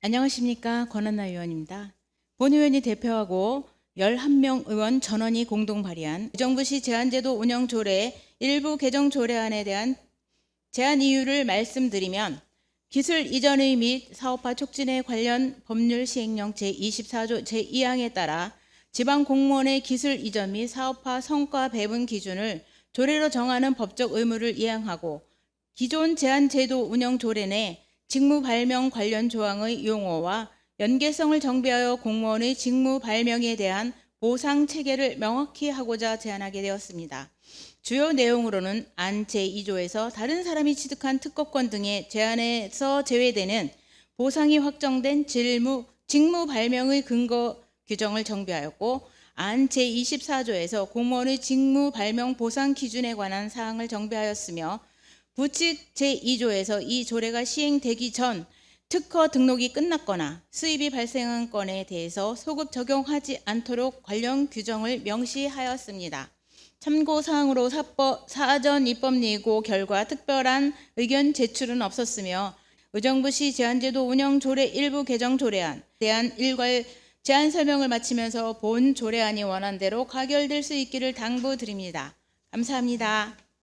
안녕하십니까 권한나 의원입니다. 본 의원이 대표하고 11명 의원 전원이 공동 발의한 의정부시 제한제도 운영 조례 일부 개정 조례안에 대한 제한 이유를 말씀드리면 기술 이전의 및 사업화 촉진에 관련 법률 시행령 제24조 제2항에 따라 지방 공무원의 기술 이전 및 사업화 성과 배분 기준을 조례로 정하는 법적 의무를 이행하고 기존 제한제도 운영 조례 내 직무 발명 관련 조항의 용어와 연계성을 정비하여 공무원의 직무 발명에 대한 보상 체계를 명확히 하고자 제안하게 되었습니다. 주요 내용으로는 안 제2조에서 다른 사람이 취득한 특허권 등의 제한에서 제외되는 보상이 확정된 직무, 직무 발명의 근거 규정을 정비하였고 안 제24조에서 공무원의 직무 발명 보상 기준에 관한 사항을 정비하였으며 부칙 제2조에서 이 조례가 시행되기 전 특허 등록이 끝났거나 수입이 발생한 건에 대해서 소급 적용하지 않도록 관련 규정을 명시하였습니다. 참고 사항으로 사법, 사전 입법 예고 결과 특별한 의견 제출은 없었으며 의정부시 제한제도 운영 조례 일부 개정 조례안 대한 일괄 제안 설명을 마치면서 본 조례안이 원안대로 가결될 수 있기를 당부드립니다. 감사합니다.